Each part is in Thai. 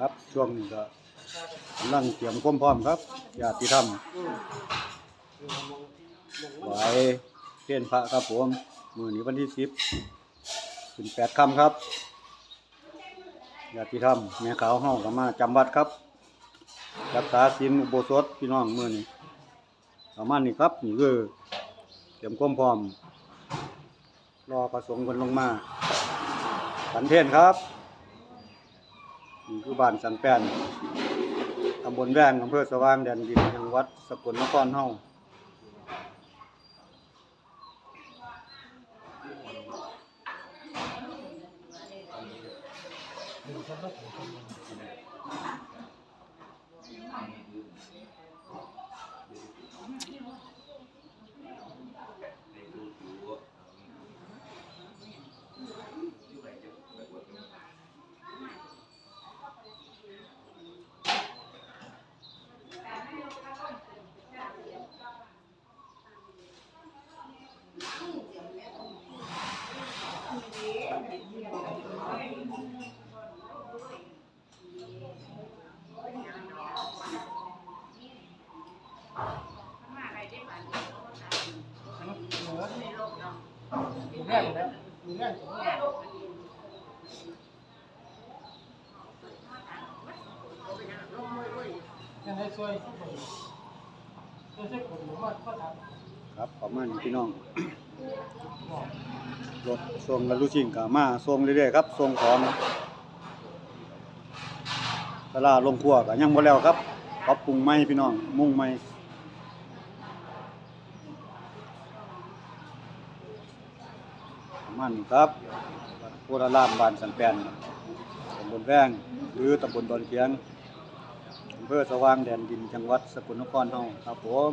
ครับช่วงนี้ก็กำลังเตรียมความพร้อมครับญาติธรรมไหวเทียนพระครับผมมือนี้วันที่10ถึง8ค่ำครับญาติธรรมแม่ขาวเฮาก็มาจำวัดครับรักษาศีลอุโบสถพี่น้องมือนี้ประมาณนี้ครับนี่คือเตรียมความพร้อมรอประสงค์คนลงมาสันเทนครับ นี่คือบ้านสันแป้นตำบลแว่งอำเภอสว่างแดนดินจังหวัดสกลนครเฮา ครับประมาณนี้พี่น้องรถส่งกันลูกชิ้นก็มาส่งเรื่อยๆครับส่งของตลาดลงครัวก็ยังบ่แล้วครับปรับปรุงใหม่พี่น้องมุ่งใหม่ประ มาณนี้ครับโพธารามบ้านสันแปนตำบลแวงหรือตำบลดอนเทียงอำเภอสว่างแดนดินจังหวัดสกลนครเฮาครับผม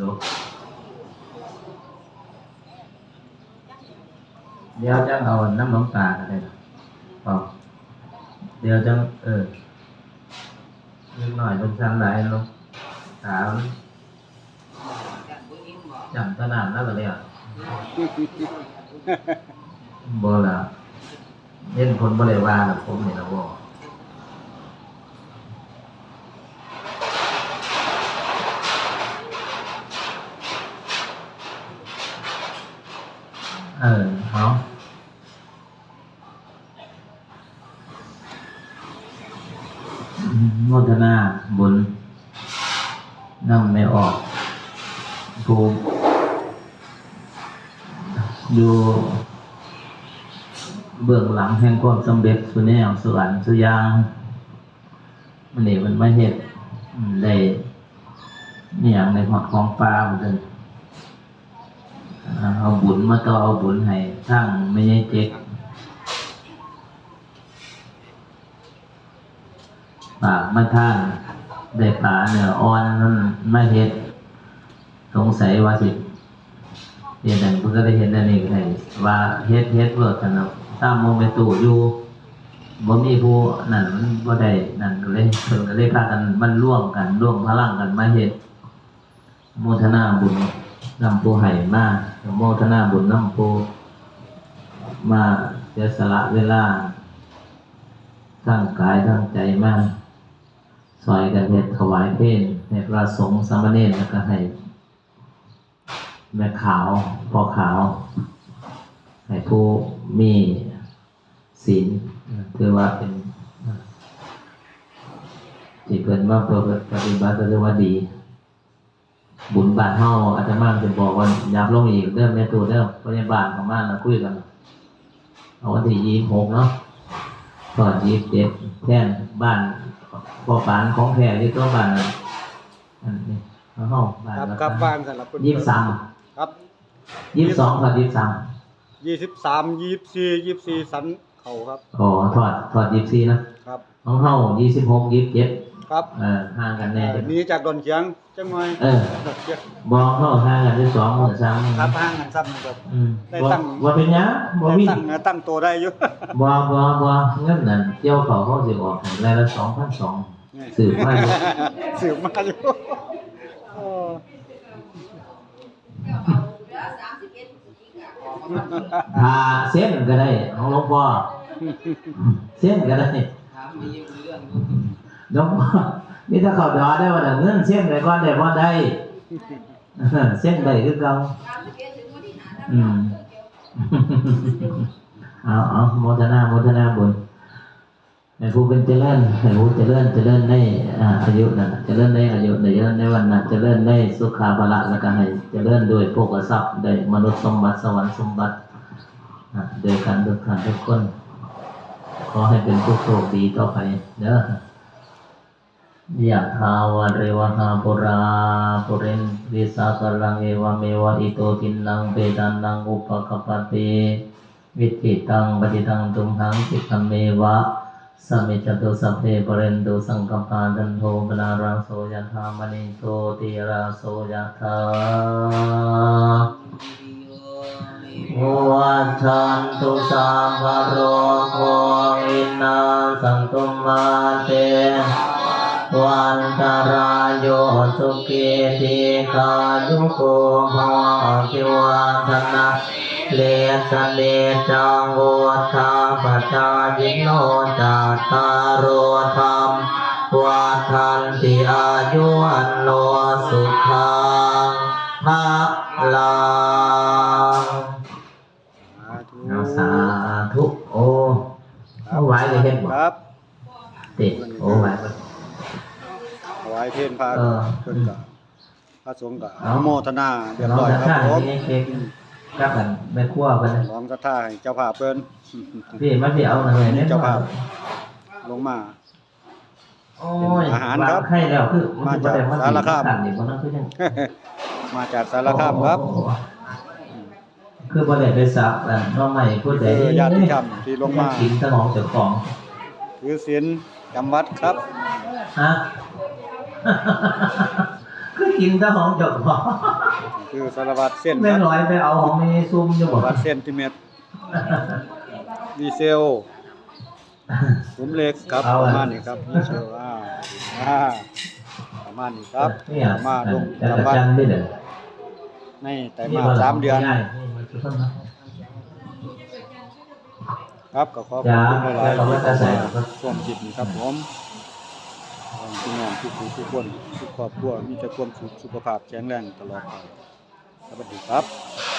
ดูเดี๋ยวจะเอาน้ำหลวงตาอะไรนะบอกเดี๋ยวจะเออนิดหน่อยเป็นชั้นไหนลูกถามจำขนาดนั้นเลยอะบ่ละเห็นคนบ่เลยว่าหรอกผมนี่นะบ่ โมทนาบุญนั่งไม่ออกภูมิอยู่เบื้องหลังแห่งความสำเร็จสุแนวสวรรค์สุยางมันนี่มันไม่เห็นได้อย่างในหอดของปลาเหมือนกันเอาบุญมาต่อเอาบุญให้ทั้งไม่ใช่เจ๊ก ปากมาท่านได้ปลาเนื้ออ่อนนั่นไม่เห็ดสงสัยว่าสิเห็นแต่เพิ่งก็ได้เห็นอันนี้ก็ได้ว่าเฮ็ดเฮ็ดเวิร์กกันเนาะตามโมเมนตูอยู่บ่มีผู้นั่นมันบ่ได้นั่นก็เลยเพิ่นก็เลยพากันมันร่วมกันร่วมพลังกันมาเฮ็ดโมทนาบุญนำผู้ให้มาโมทนาบุญนำผู้มาเสียสละเวลาทั้งกายทั้งใจมาก ซอยกันเฮ็ดถวายเพลให้พระสงฆ์สามเณรแล้วก็ให้ แม่ขาวพ่อขาว ให้ผู้มีศีลถือว่าเป็นที่เพิ่นมาเพื่อปฏิบัติก็ถือว่าดี บุญบาทเฮาอาจจะมาจะบอกว่ายากลงอีกเริ่มในตัวเริ่มพยาบาลของมาแล้วคุยกัน เอาวันที่ยี่หกเนาะ ตอนยี่สิบเจ็ดแท่นบ้านพ่อปานของแท้ที่ตัวบ้านนั่นอันนี้เฮาบ้านครับแล้วครับบ้านสำหรับยี่สิบสามครับยี่สิบสองกับยี่สิบสามยี่สิบสามยี่สิบสี่ยี่สิบสี่สันเขาครับอ๋อถอดถอดยี่สิบสี่นะครับของเฮายี่สิบหกยี่สิบเจ็ด ครับเออห่างกันแน่จังหนีจากดอนเขียงจังหน่อยเออบองเข้าห่างกันที่สองหมื่นสามครับห่างกันซ้ำครับอืมได้บ่ตั้งบ่เป็นหยังบ่แต่มีตั้งตั้งตัวได้อยู่บ่บ่บ่เงินนั่นเกี่ยวเขาเขาสิออกให้รายละสองพันสองสืบมาอยู่สืบมาอยู่เออถ้าเส้นก็ได้ของหลวงพ่อเส้นก็ได้ถามมีอยู่เรื่อง หลวงพ่อนี่ถ้าเขาดอได้ว่าเงินเส้นได้ก่อนได้บ่ได้เส้นได้คือเก่าอืมเอาเอาโมทนาโมทนาบุญให้ผู้เป็นเจริญให้ผู้เจริญเจริญในอายุนั่นน่ะเจริญในอายุในเจริญในวันนั้นเจริญในสุขาภละแล้วก็ให้เจริญด้วยโภคทรัพย์ได้มนุษย์สมบัติสวรรค์สมบัติอ่าโดยการทุกท่านทุกคน ขอให้เป็นผู้โชคดีต่อไปเด้อ ยะทาวาเรวหาปุราปุเรนวิสาสลังเอวเมวะอิโตทินังเปตานังอุปกปติวิจิตังปฏิตังตุมหังสิกขเมวะสมมิจตุสัพเพปเรนตุสังกปาดันโทปนาราโสยธามณิโตติราโสยธาวัฏันตุสัมภโรโควินาสังตุมาเต วันตรายโยสุขีทีคายุโกภวะอภิวาทนาเลสเนจังโวธาปจายิโนจัตตารโรธรรมวัทันติอายุอันโนายเพลพระเออ เพิ่นก็พระสงฆ์ก็เอาอนุโมทนาเรียบน้องร้อยจะครับท่าผมนี่เค้กกับกันแม่ครัวเพิ่นนะพร้อมกระท่าให้เจ้าภาพเพิ่นพี่มาพี่เอาหน่อยแม่เจ้าภาพลงมา โอ้ยอาหารครับวงให้แล้วคือมาจากมันสารคามขันนี่บ่นั่นคือจังมาจากสารคามครับ โอ้โหคือบ่ได้ไปสับอันน้องใหม่ผู้ใดคือญาติธรรมที่ลงมา กินสมองเจ้าของ ถือศีลจำวัดครับฮะ คือกินสมองเจ้าของคือสารวัตรเส้นคแม่รับน้อยไปเอาของมีซุ่มอยู่สารบ่วัตรเส้นติเมตรดีเซลผมเล็กครับเอาปอะระมาณนี้ครับดีเซลอ่าอ่าประมาณนี้ครับเนี่ยมาลงแต่ละจำวัดจันได้เด้อในแต่มาสามเดือนนี่มันคือต้นนะครับก็ขอบจ้าคุณหลายๆขอบคุณที่ครับเข้ามาร่วมจิตนี่ครับผม พี่น้องทุกผู้ทุกคนทุกครอบครัวมีแต่ความสุขสุขภาพแข็งแรงตลอดไปสวัสดีครับ